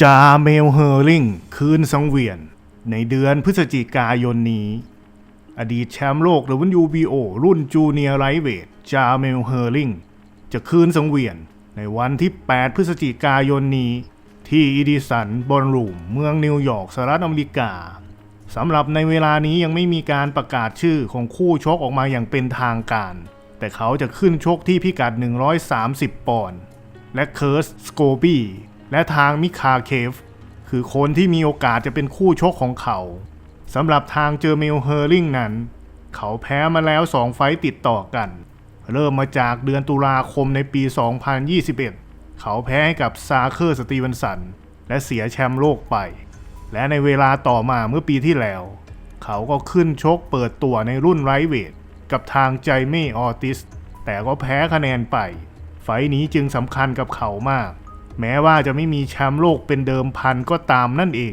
จาเมลเฮอริงคืนสังเวียน ในเดือนพฤศจิกายนนี้ อดีตแชมป์โลก WBO รุ่นจูเนียร์ไลท์เวทจาเมลเฮอริงจะคืนสังเวียนในวันที่ 8 พฤศจิกายนนี้ ที่อีดิสันบอลรูมเมืองนิวยอร์กสหรัฐอเมริกาสำหรับในเวลานี้ยังไม่มีการประกาศชื่อของคู่ชกออกมาอย่างเป็นทางการ แต่เขาจะขึ้นชกที่พิกัด 130 ปอนด์และเคิร์สสโกบี้ และทางมิคาเคฟ คือคนที่มีโอกาสจะเป็นคู่ชกของเขาสำหรับทางเจอเมลเฮอร์ลิงนั้น เขาแพ้มาแล้ว2ไฟต์ติดต่อกัน เริ่มมาจากเดือนตุลาคมในปี 2021 เขาแพ้ให้กับซาเคอร์สตีเวนสัน และเสียแชมป์โลกไป และในเวลาต่อมาเมื่อปีที่แล้ว เขาก็ขึ้นชกเปิดตัวในรุ่นไรท์เวทกับทางไจเม่ออติส แต่ก็แพ้คะแนนไป ไฟท์นี้จึงสำคัญกับเขามาก แม้ว่าจะไม่มีแชมป์โลกเป็นเดิมพันก็ตามนั่นเอง